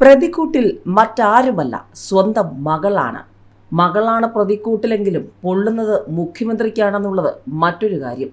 പ്രതിക്കൂട്ടിൽ മറ്റാരുമല്ല സ്വന്തം മകളാണ്. മകളാണ് പ്രതിക്കൂട്ടിലെങ്കിലും പൊള്ളുന്നത് മുഖ്യമന്ത്രിക്കാണെന്നുള്ളത് മറ്റൊരു കാര്യം.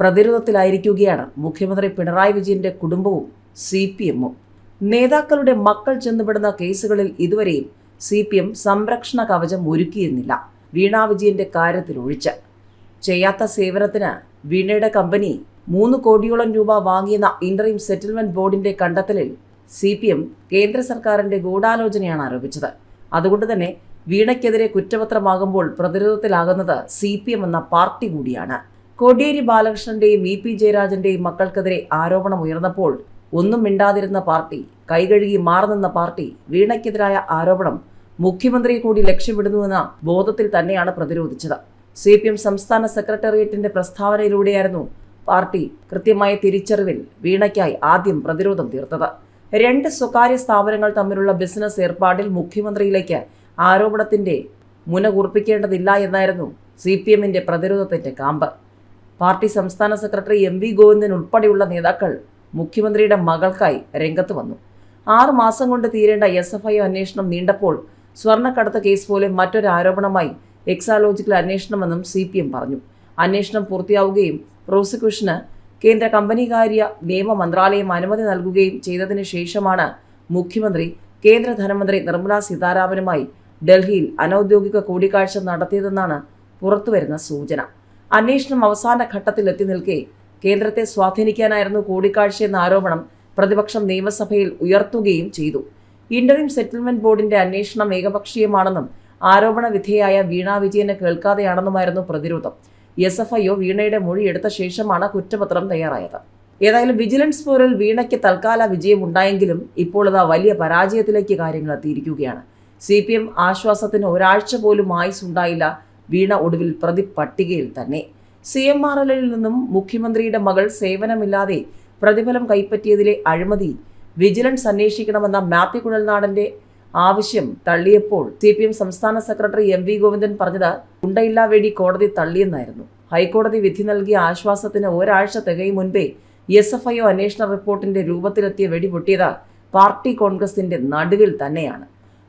പ്രതിരോധത്തിലായിരിക്കുകയാണ് മുഖ്യമന്ത്രി പിണറായി വിജയന്റെ കുടുംബവും സി പി എമ്മും. നേതാക്കളുടെ മക്കൾ ചെന്നുപെടുന്ന കേസുകളിൽ ഇതുവരെയും സി പി എം സംരക്ഷണ കവചം ഒരുക്കിയിരുന്നില്ല. വീണാ വിജയന്റെ കാര്യത്തിലൊഴിച്ച് ചെയ്യാത്ത സേവനത്തിന് വീണയുടെ കമ്പനി മൂന്ന് കോടിയോളം രൂപ വാങ്ങിയെന്ന ഇന്റർ സെറ്റിൽമെന്റ് ബോർഡിന്റെ കണ്ടെത്തലിൽ സി പി എം കേന്ദ്ര സർക്കാരിന്റെ ഗൂഢാലോചനയാണ് ആരോപിച്ചത്. അതുകൊണ്ട് തന്നെ വീണയ്ക്കെതിരെ കുറ്റപത്രമാകുമ്പോൾ പ്രതിരോധത്തിലാകുന്നത് സി പി എം എന്ന പാർട്ടി കൂടിയാണ്. കോടിയേരി ബാലകൃഷ്ണന്റെയും ഇ പി ജയരാജന്റെയും മക്കൾക്കെതിരെ ആരോപണം ഉയർന്നപ്പോൾ ഒന്നും മിണ്ടാതിരുന്ന പാർട്ടി കൈകഴുകി മാറുനിന്ന പാർട്ടി വീണയ്ക്കെതിരായ ആരോപണം മുഖ്യമന്ത്രിയെ കൂടി ലക്ഷ്യമിടുന്നുവെന്ന ബോധത്തിൽ തന്നെയാണ് പ്രതിരോധിച്ചത്. സി പി എം സംസ്ഥാന സെക്രട്ടേറിയറ്റിന്റെ പ്രസ്താവനയിലൂടെയായിരുന്നു പാർട്ടി കൃത്യമായ തിരിച്ചറിവിൽ വീണയ്ക്കായി ആദ്യം പ്രതിരോധം തീർത്തത്. രണ്ട് സ്വകാര്യ സ്ഥാപനങ്ങൾ തമ്മിലുള്ള ബിസിനസ് ഏർപ്പാടിൽ മുഖ്യമന്ത്രിയിലേക്ക് ആരോപണത്തിന്റെ മുന കുറിപ്പിക്കേണ്ടതില്ല എന്നായിരുന്നു സി പി എമ്മിന്റെ പ്രതിരോധത്തിന്റെ കാമ്പ്. പാർട്ടി സംസ്ഥാന സെക്രട്ടറി എം വി ഗോവിന്ദൻ ഉൾപ്പെടെയുള്ള നേതാക്കൾ മുഖ്യമന്ത്രിയുടെ മകൾക്കായി രംഗത്ത് വന്നു. ആറ് മാസം കൊണ്ട് തീരേണ്ട എസ് എഫ് ഐ അന്വേഷണം നീണ്ടപ്പോൾ സ്വർണക്കടത്ത് കേസ് പോലെ മറ്റൊരു ആരോപണമായി എക്സാലോജിക്കൽ അന്വേഷണമെന്നും സി പി എം പറഞ്ഞു. അന്വേഷണം പൂർത്തിയാവുകയും പ്രോസിക്യൂഷന് കേന്ദ്ര കമ്പനികാര്യ നിയമ മന്ത്രാലയം അനുമതി നൽകുകയും ചെയ്തതിനു ശേഷമാണ് മുഖ്യമന്ത്രി കേന്ദ്ര ധനമന്ത്രി നിർമ്മലാ സീതാരാമനുമായി ഡൽഹിയിൽ അനൌദ്യോഗിക കൂടിക്കാഴ്ച നടത്തിയതെന്നാണ് പുറത്തുവരുന്ന സൂചന. അന്വേഷണം അവസാന ഘട്ടത്തിൽ എത്തി നിൽക്കെ കേന്ദ്രത്തെ സ്വാധീനിക്കാനായിരുന്നു കൂടിക്കാഴ്ചയെന്ന ആരോപണം പ്രതിപക്ഷം നിയമസഭയിൽ ഉയർത്തുകയും ചെയ്തു. ഇന്ററിം സെറ്റിൽമെന്റ് ബോർഡിന്റെ അന്വേഷണം ഏകപക്ഷീയമാണെന്നും ആരോപണ വിധേയായ വീണ വിജയനെ കേൾക്കാതെയാണെന്നുമായിരുന്നു പ്രതിരോധം. എസ് എഫ് ഐ ഒ വീണയുടെ മൊഴി എടുത്ത ശേഷമാണ് കുറ്റപത്രം തയ്യാറായത്. ഏതായാലും വിജിലൻസ് പോരിൽ വീണയ്ക്ക് തൽക്കാല വിജയം ഉണ്ടായെങ്കിലും ഇപ്പോൾ ഇതാ വലിയ പരാജയത്തിലേക്ക് കാര്യങ്ങൾ എത്തിയിരിക്കുകയാണ്. സി പി എം ആശ്വാസത്തിന് ഒരാഴ്ച പോലും ആയുസ് ഉണ്ടായില്ല വീണ ഒടുവിൽ പ്രതി പട്ടികയിൽ തന്നെ. സി എം ആർ എല്ലിൽ നിന്നും മുഖ്യമന്ത്രിയുടെ മകൾ സേവനമില്ലാതെ പ്രതിഫലം കൈപ്പറ്റിയതിലെ അഴിമതി വിജിലൻസ് അന്വേഷിക്കണമെന്ന മാത്യു കുഴൽനാടന്റെ ആവശ്യം തള്ളിയപ്പോൾ സി പി എം സംസ്ഥാന സെക്രട്ടറി എം വി ഗോവിന്ദൻ പറഞ്ഞത് ഉണ്ടയില്ലാ വേടി കോടതി തള്ളിയെന്നായിരുന്നു. ഹൈക്കോടതി വിധി നൽകിയ ആശ്വാസത്തിന് ഒരാഴ്ച തികയും മുൻപേ എസ് എഫ് ഐ ഒ അന്വേഷണ റിപ്പോർട്ടിന്റെ രൂപത്തിലെത്തിയ വെടിപൊട്ടിയത് പാർട്ടി കോൺഗ്രസിന്റെ നടുവിൽ തന്നെയാണ്.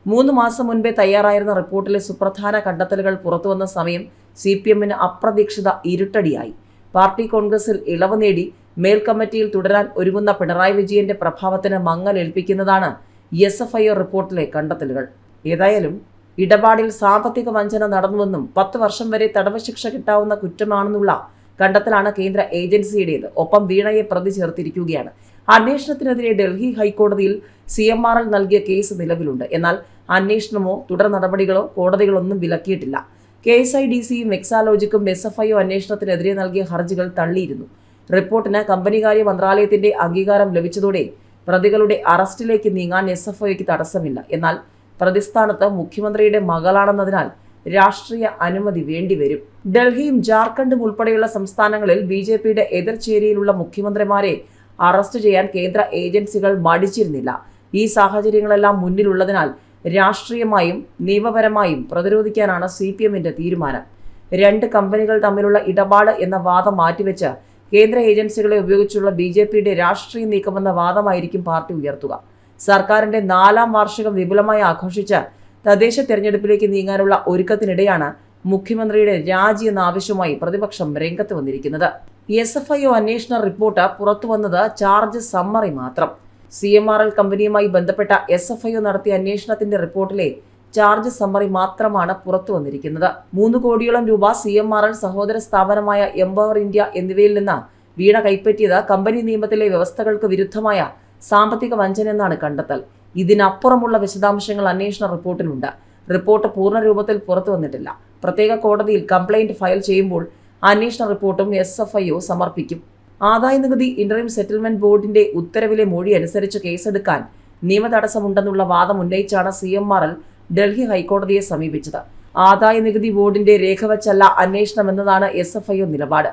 മൂന്ന് മാസം മുൻപേ തയ്യാറായിരുന്ന റിപ്പോർട്ടിലെ സുപ്രധാന കണ്ടെത്തലുകൾ പുറത്തുവന്ന സമയം സി പി എമ്മിന് അപ്രതീക്ഷിത ഇരുട്ടടിയായി. പാർട്ടി കോൺഗ്രസിൽ ഇളവ് നേടി മേൽ കമ്മിറ്റിയിൽ തുടരാൻ ഒരുങ്ങുന്ന പിണറായി വിജയന്റെ പ്രഭാവത്തിന് മങ്ങലേൽപ്പിക്കുന്നതാണ് എസ് എഫ് ഐ റിപ്പോർട്ടിലെ കണ്ടെത്തലുകൾ. ഏതായാലും ഇടപാടിൽ സാമ്പത്തിക വഞ്ചന നടന്നുവെന്നും പത്ത് വർഷം വരെ തടവ് ശിക്ഷ കിട്ടാവുന്ന കുറ്റമാണെന്നുള്ള കണ്ടെത്തലാണ് കേന്ദ്ര ഏജൻസിയുടേത്. ഒപ്പം വീണയെ പ്രതി ചേർത്തിരിക്കുകയാണ്. അന്വേഷണത്തിനെതിരെ ഡൽഹി ഹൈക്കോടതിയിൽ സി എം ആർ എൽ നൽകിയ കേസ് നിലവിലുണ്ട്. എന്നാൽ അന്വേഷണമോ തുടർ നടപടികളോ കോടതികളൊന്നും വിലക്കിയിട്ടില്ല. കെ എസ് ഐ ഡി സിയും എക്സാലോജിക്കും എസ് എഫ് ഐ ഒ അന്വേഷണത്തിനെതിരെ നൽകിയ ഹർജികൾ തള്ളിയിരുന്നു. റിപ്പോർട്ടിന് കമ്പനികാര്യ മന്ത്രാലയത്തിന്റെ അംഗീകാരം ലഭിച്ചതോടെ പ്രതികളുടെ അറസ്റ്റിലേക്ക് നീങ്ങാൻ എസ് എഫ് ഐക്ക് തടസ്സമില്ല. എന്നാൽ പ്രതിസ്ഥാനത്ത് മുഖ്യമന്ത്രിയുടെ മകളാണെന്നതിനാൽ രാഷ്ട്രീയ അനുമതി വേണ്ടിവരും. ഡൽഹിയും ജാർഖണ്ഡും ഉൾപ്പെടെയുള്ള സംസ്ഥാനങ്ങളിൽ ബി ജെ പിയുടെ എതിർചേരിയിലുള്ള മുഖ്യമന്ത്രിമാരെ അറസ്റ്റ് ചെയ്യാൻ കേന്ദ്ര ഏജൻസികൾ മടിച്ചിരുന്നില്ല. ഈ സാഹചര്യങ്ങളെല്ലാം മുന്നിലുള്ളതിനാൽ രാഷ്ട്രീയമായും നിയമപരമായും പ്രതിരോധിക്കാനാണ് സി പി തീരുമാനം. രണ്ട് കമ്പനികൾ തമ്മിലുള്ള ഇടപാട് എന്ന വാദം മാറ്റിവെച്ച് കേന്ദ്ര ഏജൻസികളെ ഉപയോഗിച്ചുള്ള ബി ജെ പിയുടെ രാഷ്ട്രീയ നീക്കമെന്ന വാദമായിരിക്കും പാർട്ടി ഉയർത്തുക. സർക്കാരിന്റെ നാലാം വാർഷികം വിപുലമായി ആഘോഷിച്ച് തദ്ദേശ തെരഞ്ഞെടുപ്പിലേക്ക് നീങ്ങാനുള്ള ഒരുക്കത്തിനിടെയാണ് മുഖ്യമന്ത്രിയുടെ രാജി എന്ന ആവശ്യവുമായി പ്രതിപക്ഷം രംഗത്ത് വന്നിരിക്കുന്നത്. എസ് എഫ് ഐ ഒ അന്വേഷണ റിപ്പോർട്ട് പുറത്തുവന്നത് ചാർജ് സമ്മറി മാത്രം. സി എം ആർ എൽ കമ്പനിയുമായി ബന്ധപ്പെട്ട എസ് എഫ് ഐ ഒ നടത്തിയ അന്വേഷണത്തിന്റെ റിപ്പോർട്ടിലെ ചാർജ് സമ്മറി മാത്രമാണ് പുറത്തു വന്നിരിക്കുന്നത്. മൂന്ന് കോടിയോളം രൂപ സി എം ആർ എൽ സഹോദര സ്ഥാപനമായ എംപവർ ഇന്ത്യ എന്നിവയിൽ നിന്ന് വീണ കൈപ്പറ്റിയത് കമ്പനി നിയമത്തിലെ വ്യവസ്ഥകൾക്ക് വിരുദ്ധമായ സാമ്പത്തിക വഞ്ചന എന്നാണ് കണ്ടെത്തൽ. ഇതിനപ്പുറമുള്ള വിശദാംശങ്ങൾ അന്വേഷണ റിപ്പോർട്ടിലുണ്ട്. റിപ്പോർട്ട് പൂർണ രൂപത്തിൽ പുറത്തു വന്നിട്ടില്ല. പ്രത്യേക കോടതിയിൽ കംപ്ലൈന്റ് ഫയൽ ചെയ്യുമ്പോൾ അന്വേഷണ റിപ്പോർട്ടും എസ് എഫ് ഐ ഒ സമർപ്പിക്കും. ആദായ നികുതി ഇന്റർം സെറ്റിൽമെന്റ് ബോർഡിന്റെ ഉത്തരവിലെ മൊഴി അനുസരിച്ച് കേസെടുക്കാൻ നിയമതടസ്സമുണ്ടെന്നുള്ള വാദം ഉന്നയിച്ചാണ് C M R L Delhi ഹൈക്കോടതിയെ സമീപിച്ചത്. ആദായ നികുതി ബോർഡിന്റെ രേഖ വച്ചല്ല അന്വേഷണം എന്നതാണ് എസ് എഫ് ഐ നിലപാട്.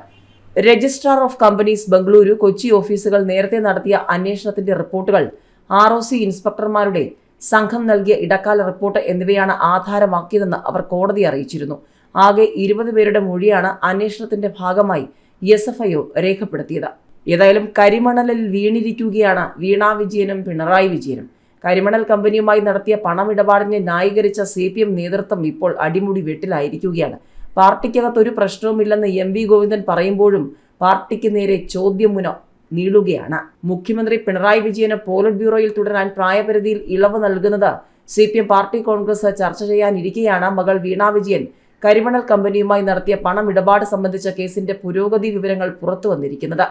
Registrar of companies Bengaluru Kochi ഓഫീസുകൾ നേരത്തെ നടത്തിയ അന്വേഷണത്തിന്റെ റിപ്പോർട്ടുകൾ ആർ ഒ സി ഇൻസ്പെക്ടർമാരുടെ സംഘം നൽകിയ ഇടക്കാല റിപ്പോർട്ട് എന്നിവയാണ് ആധാരമാക്കിയതെന്ന് അവർ കോടതി അറിയിച്ചിരുന്നു. ആകെ ഇരുപത് പേരുടെ മൊഴിയാണ് അന്വേഷണത്തിന്റെ ഭാഗമായി എസ് എഫ് ഐ രേഖപ്പെടുത്തിയത്. ഏതായാലും കരിമണലിൽ വീണിരിക്കുകയാണ് വീണാ വിജയനും പിണറായി വിജയനും. കരിമണൽ കമ്പനിയുമായി നടത്തിയ പണമിടപാടിനെ ന്യായീകരിച്ച സി പി എം നേതൃത്വം ഇപ്പോൾ അടിമുടി വെട്ടിലായിരിക്കുകയാണ്. പാർട്ടിക്കകത്ത് ഒരു പ്രശ്നവുമില്ലെന്ന് എം വി ഗോവിന്ദൻ പറയുമ്പോഴും പാർട്ടിക്ക് നേരെ ചോദ്യമുന നീളുകയാണ്. മുഖ്യമന്ത്രി പിണറായി വിജയന് പോളിറ്റ് ബ്യൂറോയിൽ തുടരാൻ പ്രായപരിധിയിൽ ഇളവ് നൽകുന്നത് C P M party congress ചർച്ച ചെയ്യാനിരിക്കെയാണ് മകൾ വീണ വിജയൻ. കരിമണൽ കമ്പനിയുമായി നടത്തിയ പണമിടപാട് സംബന്ധിച്ച കേസിന്റെ പുരോഗതി വിവരങ്ങൾ പുറത്തു വന്നിരിക്കുന്നത്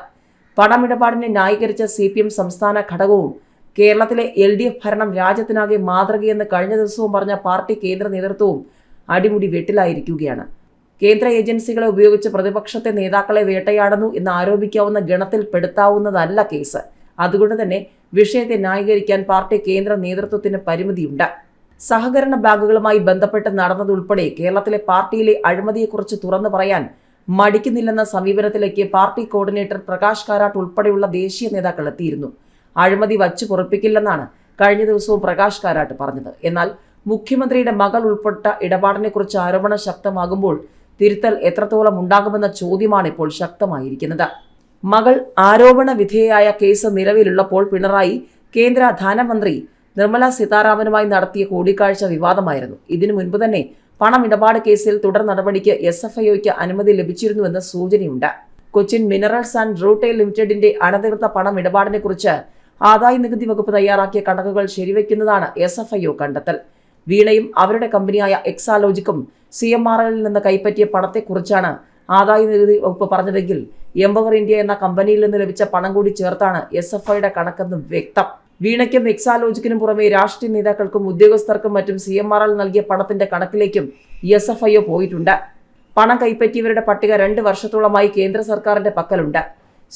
പണമിടപാടിനെ ന്യായീകരിച്ച സി പി എം സംസ്ഥാന ഘടകവും കേരളത്തിലെ എൽ ഡി എഫ് ഭരണം രാജ്യത്തിനാകെ മാതൃകയെന്ന് കഴിഞ്ഞ ദിവസവും പറഞ്ഞ പാർട്ടി കേന്ദ്ര നേതൃത്വവും അടിമുടി വെട്ടിലായിരിക്കുകയാണ്. കേന്ദ്ര ഏജൻസികളെ ഉപയോഗിച്ച് പ്രതിപക്ഷത്തെ നേതാക്കളെ വേട്ടയാടുന്നു എന്ന് ആരോപിക്കാവുന്ന ഗണത്തിൽ പെടുത്താവുന്നതല്ല കേസ്. അതുകൊണ്ട് തന്നെ വിഷയത്തെ ന്യായീകരിക്കാൻ പാർട്ടി കേന്ദ്ര നേതൃത്വത്തിന് പരിമിതിയുണ്ട്. സഹകരണ ബാങ്കുകളുമായി ബന്ധപ്പെട്ട് നടന്നതുൾപ്പെടെ കേരളത്തിലെ പാർട്ടിയിലെ അഴിമതിയെക്കുറിച്ച് തുറന്നു പറയാൻ മടിക്കുന്നില്ലെന്ന സമീപനത്തിലേക്ക് പാർട്ടി കോർഡിനേറ്റർ പ്രകാശ് കാരാട്ട് ഉൾപ്പെടെയുള്ള ദേശീയ നേതാക്കൾ എത്തിയിരുന്നു. അഴിമതി വച്ചു പൊറപ്പിക്കില്ലെന്നാണ് കഴിഞ്ഞ ദിവസവും പ്രകാശ് കാരാട്ട് പറഞ്ഞത്. എന്നാൽ മുഖ്യമന്ത്രിയുടെ മകൾ ഉൾപ്പെട്ട ഇടപാടിനെക്കുറിച്ച് ആരോപണം ശക്തമാകുമ്പോൾ തിരുത്തൽ എത്രത്തോളം ഉണ്ടാകുമെന്ന ചോദ്യമാണ് ഇപ്പോൾ ശക്തമായിരിക്കുന്നത്. മകൾ ആരോപണ വിധേയയായ കേസ് നിലവിലുള്ളപ്പോൾ പിണറായി കേന്ദ്ര ധനമന്ത്രി നിർമ്മല സീതാരാമനുമായി നടത്തിയ കൂടിക്കാഴ്ച വിവാദമായിരുന്നു. ഇതിനു മുൻപ് തന്നെ പണമിടപാട് കേസിൽ തുടർ നടപടിക്ക് എസ് എഫ് ഐഒയ്ക്ക് അനുമതി ലഭിച്ചിരുന്നുവെന്ന് സൂചനയുണ്ട്. കൊച്ചിൻ മിനറൽസ് ആൻഡ് റൂട്ടെയിൽ ലിമിറ്റഡിന്റെ അനധികൃത പണമിടപാടിനെക്കുറിച്ച് ആദായ നികുതി വകുപ്പ് തയ്യാറാക്കിയ കണക്കുകൾ ശരിവയ്ക്കുന്നതാണ് എസ് എഫ് ഐ ഒ കണ്ടെത്തൽ. വീണയും അവരുടെ കമ്പനിയായ എക്സാലോജിക്കും സി എം ആർ എല്ലിൽ നിന്ന് കൈപ്പറ്റിയ പണത്തെക്കുറിച്ചാണ് ആദായ നികുതി വകുപ്പ് പറഞ്ഞതെങ്കിൽ എംപവർ ഇന്ത്യ എന്ന കമ്പനിയിൽ നിന്ന് ലഭിച്ച പണം കൂടി ചേർത്താണ് എസ് എഫ് ഐയുടെ കണക്കെന്ന് വ്യക്തം. വീണയ്ക്കും എക്സാലോജിക്കിനും പുറമെ രാഷ്ട്രീയ നേതാക്കൾക്കും ഉദ്യോഗസ്ഥർക്കും മറ്റും സി എം ആർ എൽ നൽകിയ പണത്തിന്റെ കണക്കിലേക്കും എസ് എഫ് ഐ ഒ പോയിട്ടുണ്ട്. പണം കൈപ്പറ്റിയവരുടെ പട്ടിക രണ്ട് വർഷത്തോളമായി കേന്ദ്ര സർക്കാരിന്റെ പക്കലുണ്ട്.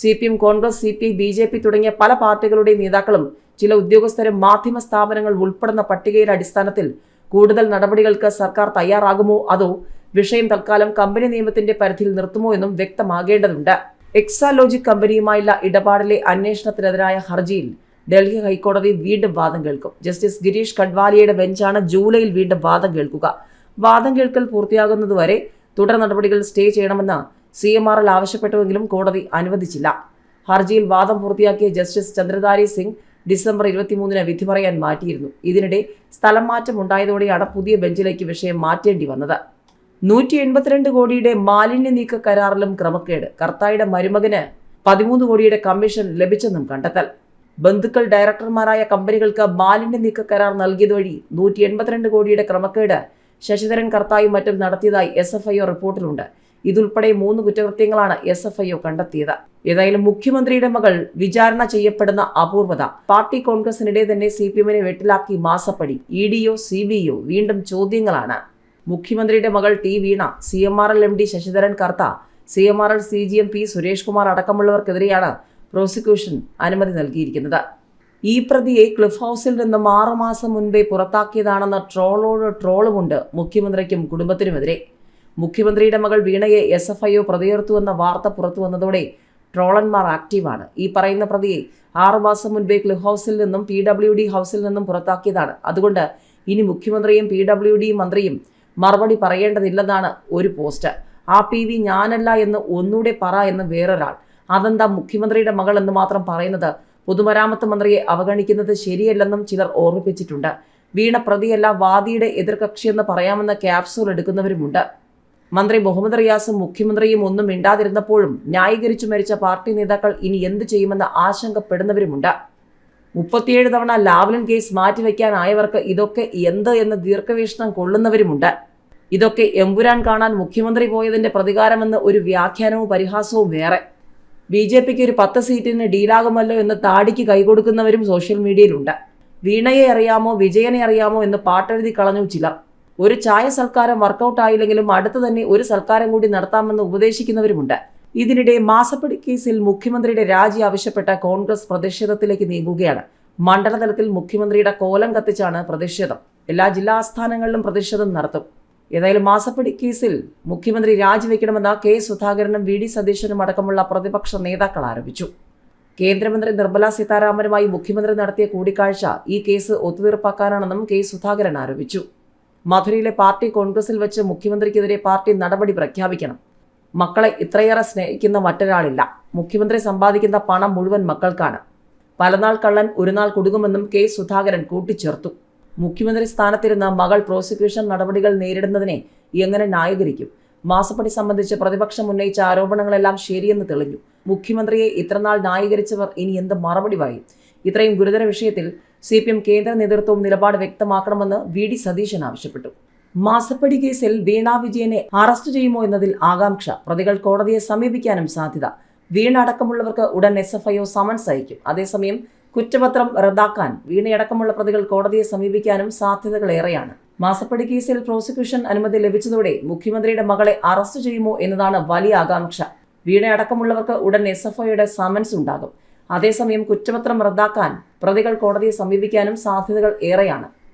C P M Congress C P I B J P തുടങ്ങിയ പല പാർട്ടികളുടെ നേതാക്കളും ചില ഉദ്യോഗസ്ഥരും മാധ്യമ സ്ഥാപനങ്ങൾ ഉൾപ്പെടുന്ന പട്ടികയുടെ അടിസ്ഥാനത്തിൽ കൂടുതൽ നടപടികൾക്ക് സർക്കാർ തയ്യാറാകുമോ? അതോ വിഷയം തൽക്കാലം കമ്പനി നിയമത്തിന്റെ പരിധിയിൽ നിർത്തുമോ എന്നും വ്യക്തമാകേണ്ടതുണ്ട്. എക്സാലോജിക് കമ്പനിയുമായുള്ള ഇടപാടിലെ അന്വേഷണത്തിനെതിരായ ഹർജിയിൽ ഡൽഹി ഹൈക്കോടതി വീണ്ടും വാദം കേൾക്കും. ജസ്റ്റിസ് ഗിരീഷ് കഡ്വാലിയുടെ ബെഞ്ചാണ് ജൂലൈയിൽ വീണ്ടും വാദം കേൾക്കുക. വാദം കേൾക്കൽ പൂർത്തിയാകുന്നതുവരെ തുടർ നടപടികൾ സ്റ്റേ ചെയ്യണമെന്ന് സി എം ആർ എൽ ആവശ്യപ്പെട്ടുവെങ്കിലും കോടതി അനുവദിച്ചില്ല. ഹർജിയിൽ വാദം പൂർത്തിയാക്കിയ ജസ്റ്റിസ് ചന്ദ്രധാരി സിംഗ് ഡിസംബർ ഇരുപത്തിമൂന്നിന് വിധി പറയാൻ മാറ്റിയിരുന്നു. ഇതിനിടെ സ്ഥലം മാറ്റം ഉണ്ടായതോടെയാണ് പുതിയ ബെഞ്ചിലേക്ക് വിഷയം മാറ്റേണ്ടി വന്നത്. നൂറ്റി എൺപത്തിരണ്ട് കോടിയുടെ മാലിന്യ നീക്ക കരാറിലും ക്രമക്കേട്. കർത്തായുടെ മരുമകന് പതിമൂന്ന് കോടിയുടെ കമ്മീഷൻ ലഭിച്ചെന്നും കണ്ടെത്തൽ. ബന്ധുക്കൾ ഡയറക്ടർമാരായ കമ്പനികൾക്ക് മാലിന്യ നീക്ക കരാർ നൽകിയത് വഴി നൂറ്റി എൺപത്തിരണ്ട് കോടിയുടെ ക്രമക്കേട് ശശിധരൻ കർത്തായും മറ്റും നടത്തിയതായി എസ് എഫ് ഐ റിപ്പോർട്ടിലുണ്ട്. ഇതുൾപ്പെടെ മൂന്ന് കുറ്റകൃത്യങ്ങളാണ് എസ് എഫ് ഐ ഒ കണ്ടെത്തിയത്. ഏതായാലും മുഖ്യമന്ത്രിയുടെ മകൾ വിചാരണ ചെയ്യപ്പെടുന്ന അപൂർവത പാർട്ടി കോൺഗ്രസിനിടെ തന്നെ സി പി എമ്മിനെ വെട്ടിലാക്കി മാസപ്പടി. E D O C B O വീണ്ടും ചോദ്യങ്ങളാണ്. മുഖ്യമന്ത്രിയുടെ മകൾ T Veena C M R L M D Sasidharan Kartha C M R L C G M P Suresh Kumar അടക്കമുള്ളവർക്കെതിരെയാണ് prosecution അനുമതി നൽകിയിരിക്കുന്നത്. ഈ പ്രതിയെ ക്ലിഫ് ഹൗസിൽ നിന്നും ആറുമാസം മുൻപേ പുറത്താക്കിയതാണെന്ന ട്രോളോട് ട്രോളുമുണ്ട് മുഖ്യമന്ത്രിക്കും കുടുംബത്തിനുമെതിരെ. മുഖ്യമന്ത്രിയുടെ മകൾ വീണയെ എസ് എഫ് ഐ ഒ പ്രതിയേർത്തുവെന്ന വാർത്ത പുറത്തു വന്നതോടെ ട്രോളന്മാർ ആക്റ്റീവാണ്. ഈ പറയുന്ന പ്രതിയെ ആറുമാസം മുൻപേ ക്ലിഫ് ഹൗസിൽ നിന്നും പി ഡബ്ല്യു ഡി ഹൗസിൽ നിന്നും പുറത്താക്കിയതാണ്. അതുകൊണ്ട് ഇനി മുഖ്യമന്ത്രിയും പി ഡബ്ല്യു ഡി മന്ത്രിയും മറുപടി പറയേണ്ടതില്ലെന്നാണ് ഒരു പോസ്റ്റ്. ആ പി വി ഞാനല്ല എന്ന് ഒന്നുകൂടെ പറ എന്ന് വേറൊരാൾ. അതെന്താ മുഖ്യമന്ത്രിയുടെ മകൾ എന്ന് മാത്രം പറയുന്നത്? പൊതുമരാമത്ത് മന്ത്രിയെ അവഗണിക്കുന്നത് ശരിയല്ലെന്നും ചിലർ ഓർമ്മിപ്പിച്ചിട്ടുണ്ട്. വീണ പ്രതിയല്ല വാദിയുടെ എതിർകക്ഷിയെന്ന് പറയാമെന്ന ക്യാപ്സൂൾ എടുക്കുന്നവരുമുണ്ട്. മന്ത്രി മുഹമ്മദ് റിയാസും മുഖ്യമന്ത്രിയും ഒന്നും മിണ്ടാതിരുന്നപ്പോഴും ന്യായീകരിച്ചു മരിച്ച പാർട്ടി നേതാക്കൾ ഇനി എന്ത് ചെയ്യുമെന്ന് ആശങ്കപ്പെടുന്നവരുമുണ്ട്. മുപ്പത്തിയേഴ് തവണ ലാവ്ലിൻ കേസ് മാറ്റിവെക്കാനായവർക്ക് ഇതൊക്കെ എന്ത് എന്ന് ദീർഘവീക്ഷണം കൊള്ളുന്നവരുമുണ്ട്. ഇതൊക്കെ എമ്പുരാൻ കാണാൻ മുഖ്യമന്ത്രി പോയതിന്റെ പ്രതികാരമെന്ന് ഒരു വ്യാഖ്യാനവും പരിഹാസവും വേറെ. ബി ജെ പിക്ക് ഒരു പത്ത് സീറ്റിന് ഡീലാകുമല്ലോ എന്ന് താടിക്ക് കൈകൊടുക്കുന്നവരും സോഷ്യൽ മീഡിയയിലുണ്ട്. വീണയെ അറിയാമോ വിജയനെ അറിയാമോ എന്ന് പാട്ടെഴുതി കളഞ്ഞു ചിലർ. ഒരു ചായ സൽക്കാരം വർക്കൗട്ട് ആയില്ലെങ്കിലും അടുത്ത് തന്നെ ഒരു സൽക്കാരം കൂടി നടത്താമെന്ന് ഉപദേശിക്കുന്നവരുമുണ്ട്. ഇതിനിടെ മാസപ്പടി കേസിൽ മുഖ്യമന്ത്രിയുടെ രാജി ആവശ്യപ്പെട്ട കോൺഗ്രസ് പ്രതിഷേധത്തിലേക്ക് നീങ്ങുകയാണ്. മണ്ഡലതലത്തിൽ മുഖ്യമന്ത്രിയുടെ കോലം കത്തിച്ചാണ് പ്രതിഷേധം. എല്ലാ ജില്ലാ ആസ്ഥാനങ്ങളിലും പ്രതിഷേധം നടത്തും. ഏതായാലും മാസപ്പടി കേസിൽ മുഖ്യമന്ത്രി രാജിവെക്കണമെന്ന് കെ സുധാകരനും വി ഡി സതീശനും അടക്കമുള്ള പ്രതിപക്ഷ നേതാക്കൾ ആരോപിച്ചു. കേന്ദ്രമന്ത്രി നിർമ്മല സീതാരാമനുമായി മുഖ്യമന്ത്രി നടത്തിയ കൂടിക്കാഴ്ച ഈ കേസ് ഒത്തുതീർപ്പാക്കാനാണെന്നും കെ സുധാകരൻ ആരോപിച്ചു. മധുരയിലെ പാർട്ടി കോൺഗ്രസിൽ വെച്ച് മുഖ്യമന്ത്രിക്കെതിരെ പാർട്ടി നടപടി പ്രഖ്യാപിക്കണം. മക്കളെ ഇത്രയേറെ സ്നേഹിക്കുന്ന മറ്റൊരാളില്ല. മുഖ്യമന്ത്രി സമ്പാദിക്കുന്ന പണം മുഴുവൻ മക്കൾക്കാണ്. പലനാൾ കള്ളൻ ഒരു നാൾ കുടുങ്ങുമെന്നും കെ സുധാകരൻ കൂട്ടിച്ചേർത്തു. മുഖ്യമന്ത്രി സ്ഥാനത്തിരുന്ന മകൾ പ്രോസിക്യൂഷൻ നടപടികൾ നേരിടുന്നതിനെ എങ്ങനെ ന്യായീകരിക്കും? മാസപ്പടി സംബന്ധിച്ച് പ്രതിപക്ഷം ഉന്നയിച്ച ആരോപണങ്ങളെല്ലാം ശരിയെന്ന് തെളിഞ്ഞു. മുഖ്യമന്ത്രിയെ ഇത്രനാൾ ന്യായീകരിച്ചവർ ഇനി എന്ത് മറുപടി പറയും? ഇത്രയും ഗുരുതര വിഷയത്തിൽ സി പി എം കേന്ദ്ര നേതൃത്വവും നിലപാട് വ്യക്തമാക്കണമെന്ന് വി ഡി സതീശൻ ആവശ്യപ്പെട്ടു. മാസപ്പടി കേസിൽ വീണ വിജയനെ അറസ്റ്റ് ചെയ്യുമോ എന്നതിൽ ആകാംക്ഷ. പ്രതികൾ കോടതിയെ സമീപിക്കാനും സാധ്യത. വീണ അടക്കമുള്ളവർക്ക് ഉടൻ S F I O summons അയക്കും. അതേസമയം കുറ്റപത്രം റദ്ദാക്കാൻ വീണയടക്കമുള്ള പ്രതികൾ കോടതിയെ സമീപിക്കാനും സാധ്യതകളേറെയാണ് മാസപ്പടി കേസിൽ പ്രോസിക്യൂഷൻ അനുമതി ലഭിച്ചതോടെ മുഖ്യമന്ത്രിയുടെ മകളെ അറസ്റ്റ് ചെയ്യുമോ എന്നതാണ് വലിയ ആകാംക്ഷ. വീണയടക്കമുള്ളവർക്ക് ഉടൻ എസ് എഫ് ഐയുടെ സമൻസ് ഉണ്ടാകും. അതേസമയം കുറ്റപത്രം റദ്ദാക്കാൻ പ്രതികൾ കോടതിയെ സമീപിക്കാനും സാധ്യതകൾ ഏറെയാണ്